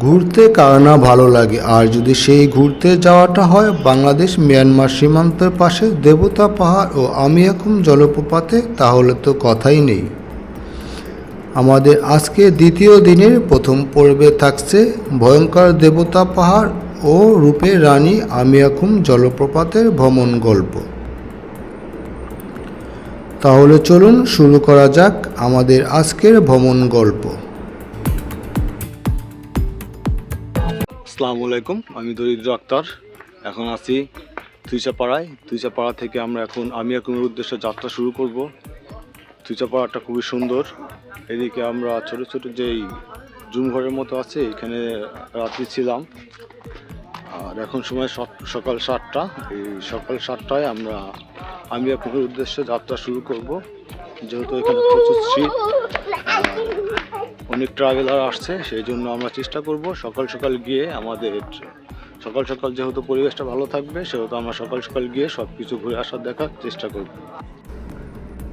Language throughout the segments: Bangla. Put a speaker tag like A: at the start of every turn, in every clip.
A: ঘুরতে কার না ভালো লাগে। আর যদি সেই ঘুরতে যাওয়াটা হয়, বাংলাদেশ, মিয়ানমার সীমান্তের পাশে দেবতা পাহাড় ও আমিয়াকুম জলপ্রপাতে, তাহলে তো কথাই নেই। আমাদের আজকে দ্বিতীয় দিনের প্রথম পর্বে থাকছে ভয়ঙ্কর দেবতা পাহাড় ও রূপে রানী আমিয়াকুম জলপ্রপাতের ভ্রমণ গল্প। তাহলে চলুন শুরু করা যাক আমাদের আজকের ভ্রমণ গল্প।
B: আসসালামু আলাইকুম, আমি দরিদ্র আক্তার এখন আছি তুইচাপাড়ায় তুইচাপাড়া থেকে আমরা এখন আমি এখন উদ্দেশ্যে যাত্রা শুরু করব। তুইচাপাড়াটা খুবই সুন্দর। এদিকে আমরা ছোট ছোট যেই জুম ঘরের মতো আছে, এখানে রাত্রি ছিলাম। আর এখন সময় সক- সকাল সাতটা। এই সকাল সাতটায় আমরা আমি এখনের উদ্দেশ্যে যাত্রা শুরু করব। যেহেতু এখানে প্রচুর শীত অনেক ট্রাভেলার আসছে সেই জন্য আমরা চেষ্টা করব সকাল সকাল গিয়ে আমাদের, সকাল সকাল যেহেতু পরিবেশটা ভালো থাকবে, সেহেতু আমরা সকাল সকাল গিয়ে সব কিছু ঘুরে আসার দেখার চেষ্টা করব।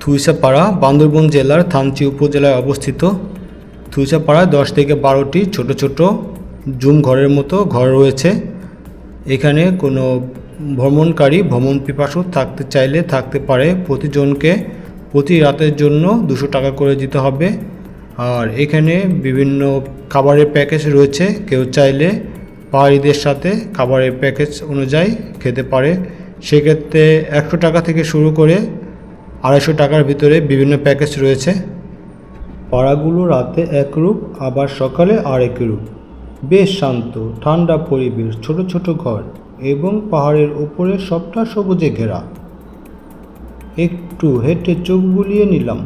A: থুইসাপাড়া বান্দরবন জেলার থানচি উপজেলায় অবস্থিত। থুইসাপাড়ায় দশ থেকে বারোটি ছোট ছোট জুম ঘরের মতো ঘর রয়েছে। এখানে কোনো ভ্রমণকারী ভ্রমণ পিপাসু থাকতে চাইলে থাকতে পারে। প্রতিজনকে প্রতি রাতের জন্য দুশো টাকা করে দিতে হবে। আর এখানে বিভিন্ন খাবারের প্যাকেজ রয়েছে। কেউ চাইলে পাহাড়িদের সাথে খাবারের প্যাকেজ অনুযায়ী খেতে পারে। সেক্ষেত্রে একশো টাকা থেকে শুরু করে আড়াইশো টাকার ভিতরে বিভিন্ন প্যাকেজ রয়েছে। পাড়াগুলো রাতে একরূপ আবার সকালে আরেক রূপ। বেশ শান্ত, ঠান্ডা পরিবেশ, ছোট ছোট ঘর এবং পাহাড়ের উপরে সবটা সবুজে ঘেরা। একটু হেঁটে চোখ বুলিয়ে নিলাম।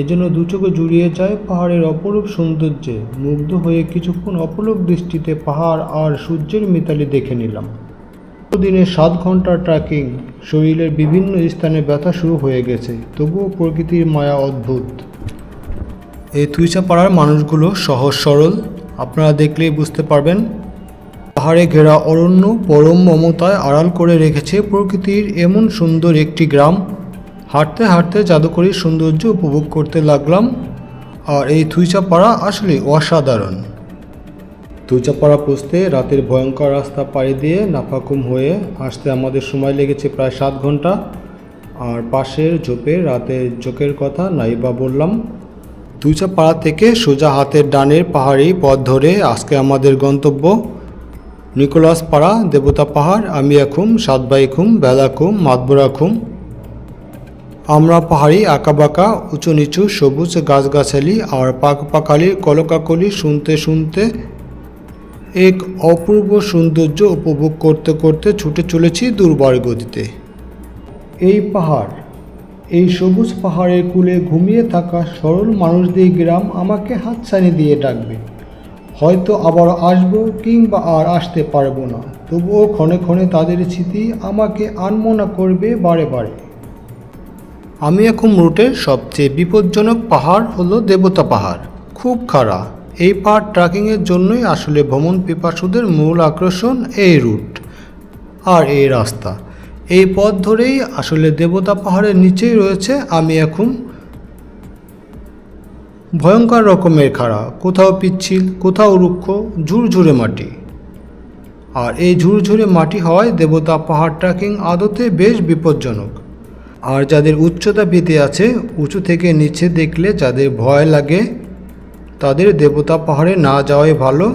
A: এজন্য দু চোখে জুড়িয়ে যায় পাহাড়ের অপরূপ সৌন্দর্যে। মুগ্ধ হয়ে কিছুক্ষণ অপলক দৃষ্টিতে পাহাড় আর সূর্যের মিতালি দেখে নিলাম। দিনে সাত ঘণ্টার ট্রেকিং, শরীরের বিভিন্ন স্থানে ব্যথা শুরু হয়ে গেছে, তবুও প্রকৃতির মায়া অদ্ভুত। এই তুইচা পাড়ার মানুষগুলো সহজ সরল, আপনারা দেখলেই বুঝতে পারবেন। পাহাড়ে ঘেরা অরণ্য পরম মমতায় আড়াল করে রেখেছে প্রকৃতির এমন সুন্দর একটি গ্রাম। হাঁটতে হাঁটতে জাদুকরীর সৌন্দর্য উপভোগ করতে লাগলাম। আর এই থুইচা পাড়া আসলে অসাধারণ। তুইচাপাড়া পৌঁছতে রাতের ভয়ঙ্কর রাস্তা পাড়ি দিয়ে নাফাকুম হয়ে আসতে আমাদের সময় লেগেছে প্রায় সাত ঘণ্টা। আর পাশের ঝোপে রাতের জোকের কথা নাইবা বললাম তুইচাপাড়া থেকে সোজা হাতের ডানের পাহাড়ি পথ ধরে আজকে আমাদের গন্তব্য। নিকোলাস পাড়া, দেবতা পাহাড়, আমি আমিয়াখুম সাতবাইখুম বেলাখুম মাতবরাখুম আমরা পাহাড়ি, আঁকাবাঁকা উঁচু নিচু সবুজ গাছগাছালি আর পাক পাখালির কলকাকলি শুনতে শুনতে এক অপূর্ব সৌন্দর্য উপভোগ করতে করতে ছুটে চলেছি দুর্বার গতিতে। এই পাহাড়, এই সবুজ পাহাড়ের কূলে ঘুমিয়ে থাকা সরল মানুষদের গ্রাম আমাকে হাতছানি দিয়ে ডাকবে। হয়তো আবার আসব কিংবা আর আসতে পারব না, তবুও ক্ষণে ক্ষণে তাদের স্মৃতি আমাকে আনমনা করবে বারে বারে। আমি এখন রুটের সবচেয়ে বিপজ্জনক পাহাড় হলো দেবতা পাহাড়। খুব খাড়া। এই পাহাড় ট্রেকিংয়ের জন্যই আসলে ভ্রমণ পিপাসুদের মূল আকর্ষণ এই রুট আর এই রাস্তা। এই পথ ধরেই আসলে দেবতা পাহাড়ের নিচেই রয়েছে আমি এখন। ভয়ঙ্কর রকমের খাড়া। কোথাও পিচ্ছিল, কোথাও রুক্ষ, ঝুরঝুরে মাটি। আর এই ঝুরঝুরে মাটি হওয়ায় দেবতা পাহাড় ট্রেকিং আদতে বেশ বিপজ্জনক। আর যাদের উচ্চতা ভীতি আছে, উঁচু থেকে নিচে দেখলে যাদের ভয় লাগে, তাদের দেবতা পাহাড়ে না যাওয়াই ভালো।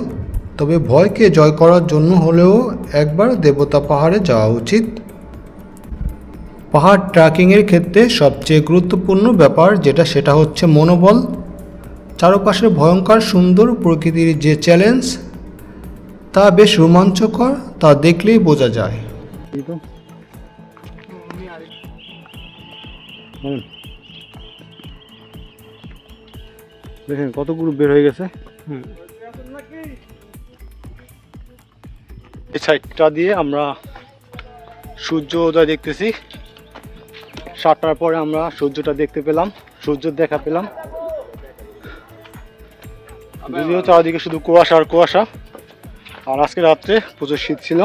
A: তবে ভয়কে জয় করার জন্য হলেও একবার দেবতা পাহাড়ে যাওয়া উচিত। পাহাড় ট্রেকিংয়ের ক্ষেত্রে সবচেয়ে গুরুত্বপূর্ণ ব্যাপার যেটা, সেটা হচ্ছে মনোবল। চারপাশের ভয়ঙ্কর সুন্দর প্রকৃতির যে চ্যালেঞ্জ, তা বেশ রোমাঞ্চকর, তা দেখলেই বোঝা যায়।
B: দেখেন, কত গ্রুপ বের হয়ে গেছে? এই সাইডটা দিয়ে আমরা সূর্য উদয় দেখতেছি। সাতটার পরে আমরা সূর্যটা দেখতে পেলাম, সূর্য দেখা পেলাম। যদিও চারদিকে শুধু কুয়াশা আর কুয়াশা। আর আজকে রাত্রে প্রচুর শীত ছিল।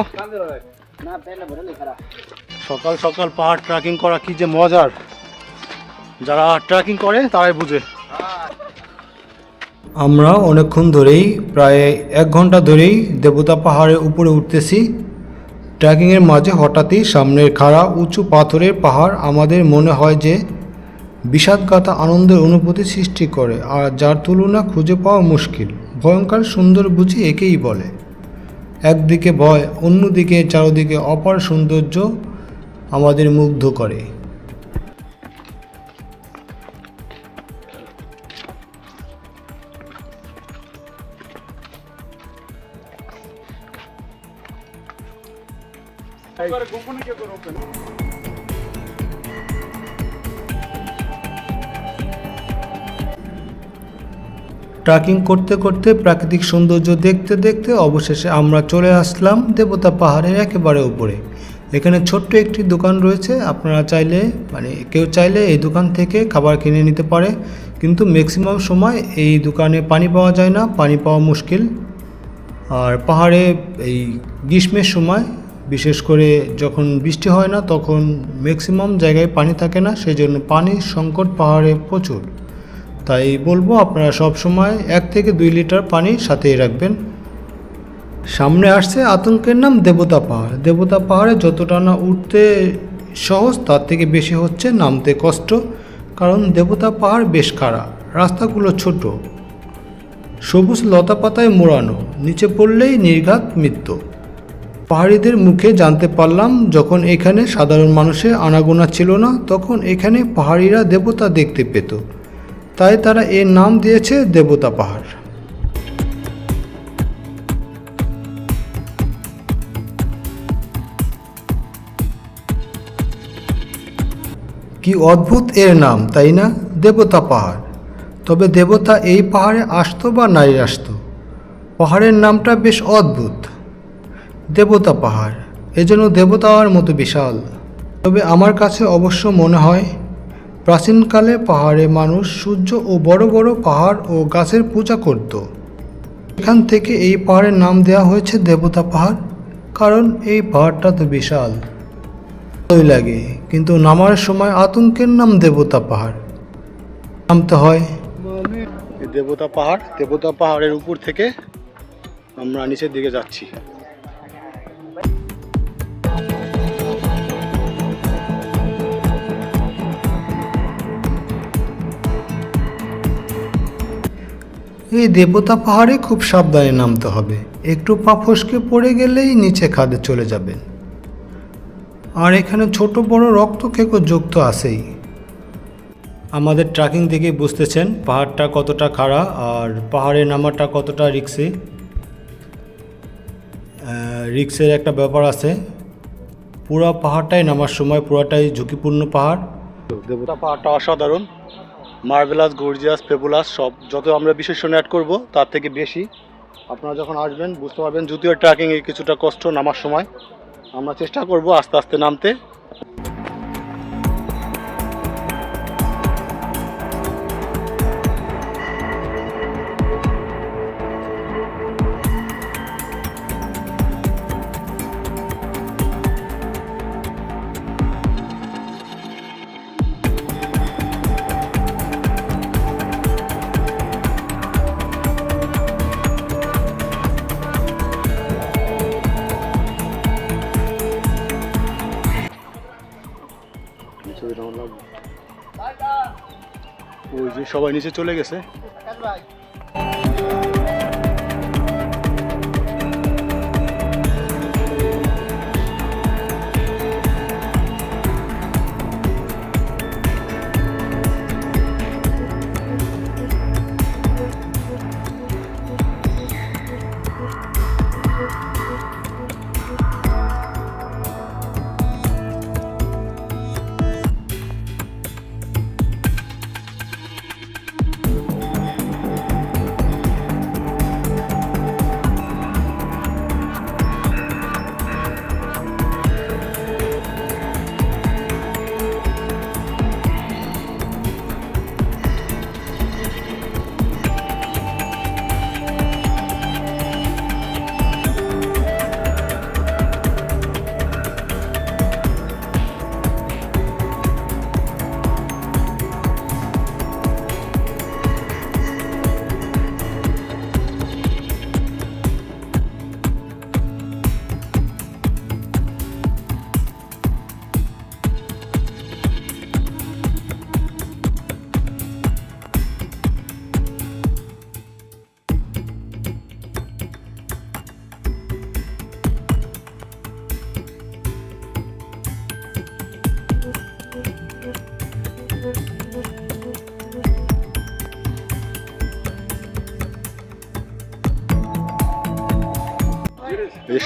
B: সকাল সকাল পাহাড় ট্রেকিং করা কি যে মজার। যারা ট্রেকিং করে, তারাই বুঝে।
A: আমরা অনেকক্ষণ ধরেই, প্রায় এক ঘণ্টা ধরেই দেবতা পাহাড়ের উপরে উঠতেছি। ট্রেকিংয়ের মাঝে হঠাৎই সামনের খাড়া উঁচু পাথরের পাহাড় আমাদের মনে হয় যে বিষাদগাতা আনন্দের অনুভূতি সৃষ্টি করে, আর যার তুলনা খুঁজে পাওয়া মুশকিল। ভয়ঙ্কর সুন্দর বুঝি একেই বলে। একদিকে ভয়, অন্যদিকে চারদিকে অপার সৌন্দর্য আমাদের মুগ্ধ করে। ট্রেকিং করতে করতে প্রাকৃতিক সৌন্দর্য দেখতে দেখতে অবশেষে আমরা চলে আসলাম দেবতা পাহাড়ের একেবারে উপরে। এখানে ছোট্ট একটি দোকান রয়েছে। আপনারা চাইলে মানে কেউ চাইলে এই দোকান থেকে খাবার কিনে নিতে পারে। কিন্তু ম্যাক্সিমাম সময় এই দোকানে পানি পাওয়া যায় না, পানি পাওয়া মুশকিল। আর পাহাড়ে এই গ্রীষ্মের সময়, বিশেষ করে যখন বৃষ্টি হয় না, তখন ম্যাক্সিমাম জায়গায় পানি থাকে না। সেই জন্য পানির সংকট পাহাড়ে প্রচুর। তাই বলব আপনারা সব সময় এক থেকে দুই লিটার পানি সাথেই রাখবেন। সামনে আসছে আতঙ্কের নাম দেবতা পাহাড়। দেবতা পাহাড়ে যতটা না উঠতে সহজ, তার থেকে বেশি হচ্ছে নামতে কষ্ট, কারণ দেবতা পাহাড় বেশ খাড়া, রাস্তাগুলো ছোট। সবুজ লতা পাতায় মোড়ানো, নিচে পড়লেই নির্ঘাত মৃত্যু। পাহাড়িদের মুখে জানতে পারলাম, যখন এখানে সাধারণ মানুষের আনাগোনা ছিল না, তখন এখানে পাহাড়িরা দেবতা দেখতে পেত। তাই তারা এর নাম দিয়েছে দেবতা পাহাড়। কি অদ্ভুত এর নাম, তাই না? দেবতা পাহাড়। তবে দেবতা এই পাহাড়ে আসতো বা নাই আসতো? পাহাড়ের নামটা বেশ অদ্ভুত। দেবতা পাহাড়। এজন্য দেবতার মতো বিশাল। তবে আমার কাছে অবশ্য মনে হয় প্রাচীনকালে পাহাড়ে মানুষ সূর্য ও বড় বড় পাহাড় ও গাছের পূজা করত। এখান থেকে এই পাহাড়ের নাম দেওয়া হয়েছে দেবতা পাহাড়, কারণ এই পাহাড়টা তো বিশাল। ভালোই লাগে, কিন্তু নামার সময় আতঙ্কের নাম দেবতা পাহাড়। নামতে হয়
B: দেবতা পাহাড়, দেবতা পাহাড়ের উপর থেকে আমরা নিচের দিকে যাচ্ছি।
A: এই দেবতা পাহাড়ে খুব সাবধানে নামতে হবে। একটু পা ফসকে পড়ে গেলেই নিচে খাদে চলে যাবেন। আর এখানে ছোট বড় রক্ত রক্তক্ষেকো যুক্ত আছেই। আমাদের ট্রাকিং থেকে বুঝতেছেন পাহাড়টা কতটা খাড়া আর পাহাড়ে নামাটা কতটা রিক্সি। রিক্সের একটা ব্যাপার আছে। পুরো পাহাড়টাই নামার সময়, পুরোটাই ঝুঁকিপূর্ণ পাহাড়।
B: দেবতা পাহাড়টা অসাধারণ। মার্বেলাস গর্জিয়াস ফেবুলাস সব যত আমরা বিশেষণ অ্যাড করব, তার থেকে বেশি আপনারা যখন আসবেন, বুঝতে পারবেন যদিও ট্র্যাকিংয়ে কিছুটা কষ্ট নামার সময়, আমরা চেষ্টা করব আস্তে আস্তে নামতে। সবাই নিচে চলে গেছে।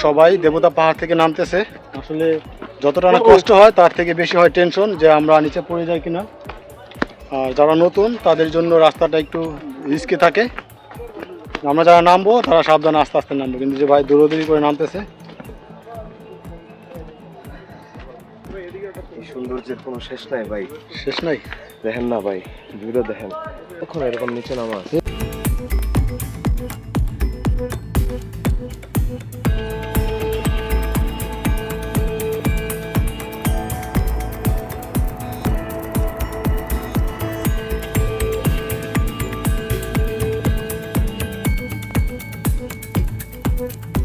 B: সবাই দেবতা পাহাড় থেকে নামতেছে। আসলে যতটা না কষ্ট হয় তার থেকে বেশি হয় টেনশন যে আমরা নিচে পড়ে যাই কিনা। আর যারা নতুন তাদের জন্য রাস্তাটা একটু রিস্কে থাকে। আমরা যারা নামবো তারা সাবধানে আস্তে আস্তে নামবো। কিন্তু যে ভাই দৌড়দৌড়ি করে নামতেছে
C: সৌন্দর্যের কোনো শেষ নাই ভাই?
B: শেষ নাই?
C: দেখেন না ভাই ভিডিও দেখেন। কখন এরকম নিচে নামা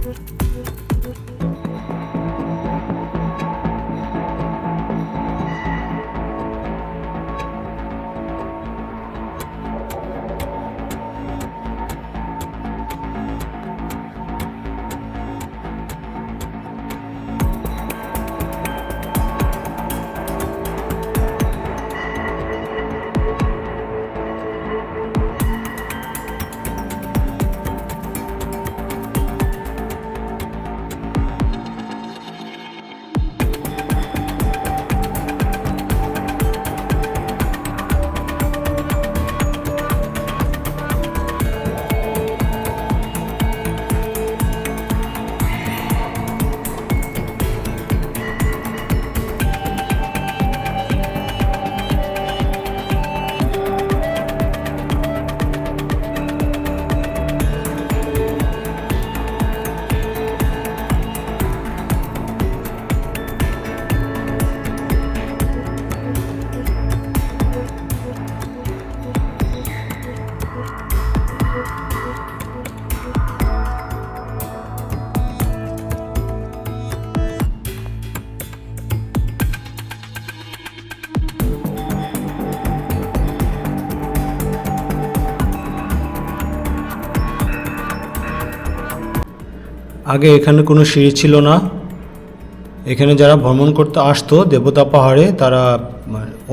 C: Tschüss.
A: আগে এখানে কোনো সিঁড়ি ছিল না। এখানে যারা ভ্রমণ করতে আসতো দেবতা পাহাড়ে, তারা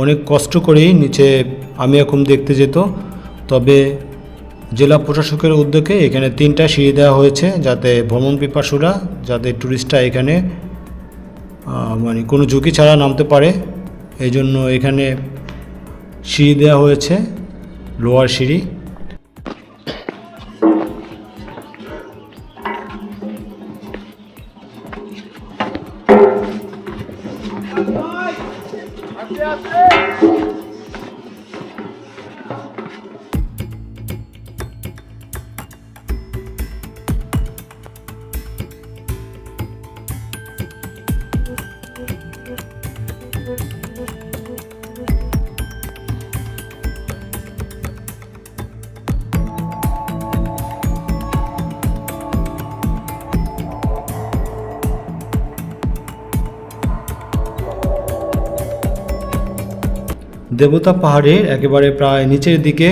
A: অনেক কষ্ট করেই নিচে আমি এখন দেখতে যেত। তবে জেলা প্রশাসকের উদ্যোগে এখানে তিনটা সিঁড়ি দেওয়া হয়েছে যাতে ভ্রমণ পিপাসুরা, যাতে ট্যুরিস্টরা এখানে মানে কোনো ঝুঁকি ছাড়া নামতে পারে। এই জন্য এখানে সিঁড়ি দেওয়া হয়েছে, লোয়ার সিঁড়ি। Habt ihr দেবতা পাহাড়ের একেবারে প্রায় নিচের দিকে।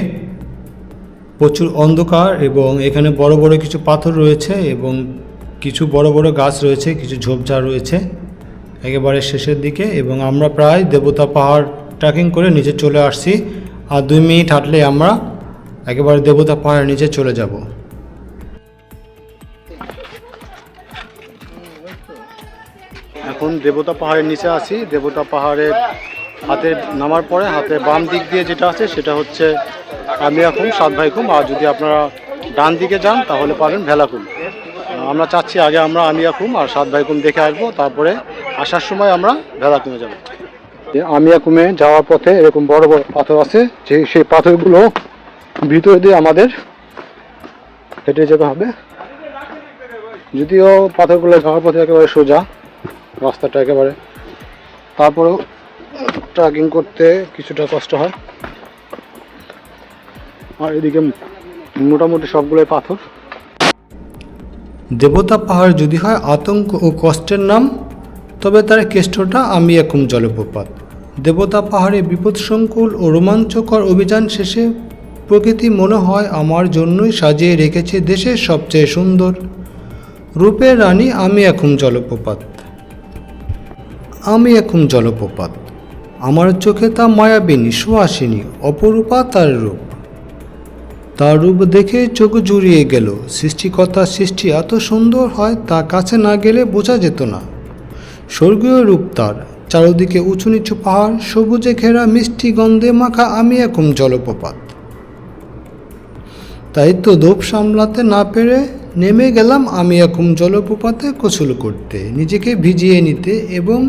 A: প্রচুর অন্ধকার এবং এখানে বড় বড় কিছু পাথর রয়েছে এবং কিছু বড় বড় গাছ রয়েছে, কিছু ঝোপঝাড় রয়েছে একেবারে শেষের দিকে এবং আমরা প্রায় দেবতা পাহাড় ট্রেকিং করে নিচে চলে আসছি। আর দুই মিনিট হাঁটলে আমরা একেবারে দেবতা পাহাড়ের নিচে চলে যাব।
B: এখন দেবতা পাহাড়ের নিচে আছি। দেবতা পাহাড়ের হাতে নামার পরে হাতে বাম দিক দিয়ে যেটা আছে সেটা হচ্ছে আমিয়াকুম সাত ভাইকুম আর যদি আপনারা ডান দিকে যান, তাহলে পাবেন ভেলাকুম আমরা চাচ্ছি আগে আমরা আমিয়াকুম আর সাত ভাইকুম দেখে আসব, তারপরে আসার সময় আমরা ভেলাকুমে যাব। আমিয়াকুমে যাওয়ার পথে এরকম বড় বড় পাথর আছে, যে সেই পাথরগুলো ভিতরে দিয়ে আমাদের হেঁটে যেতে হবে। যদিও পাথরগুলো যাওয়ার পথে একেবারে সোজা রাস্তাটা একেবারে। তারপরেও ট্রেকিং করতে কিছুটা কষ্ট হয়। আর এদিকে মোটামুটি সবগুলোই পাথর।
A: দেবতা পাহাড় যদি হয় আতঙ্ক ও কষ্টের নাম, তবে তার কেষ্টটা আমি এখন জলপ্রপাত। দেবতা পাহাড়ে বিপদসংকুল ও রোমাঞ্চকর অভিযান শেষে প্রকৃতি মনে হয় আমার জন্যই সাজিয়ে রেখেছে দেশের সবচেয়ে সুন্দর। রূপের রানী আমি এখন জলপ্রপাত। আমি এখন জলপ্রপাত। আমার চোখে তা মায়াবিনী সুহাসিনী, অপরূপা তার রূপ। তার রূপ দেখে চোখ জুড়িয়ে গেল সৃষ্টিকর্তার সৃষ্টি এত সুন্দর হয় তা কাছে না গেলে বোঝা যেত না। স্বর্গীয় রূপ তার, চারদিকে উঁচু নিচু পাহাড়, সবুজে ঘেরা মিষ্টি গন্ধে মাখা আমি এখন জলপ্রপাত। তাই তো দোপ সামলাতে না পেরে নেমে গেলাম আমি এখন জলপ্রপাতে গোসল করতে, নিজেকে ভিজিয়ে নিতে এবং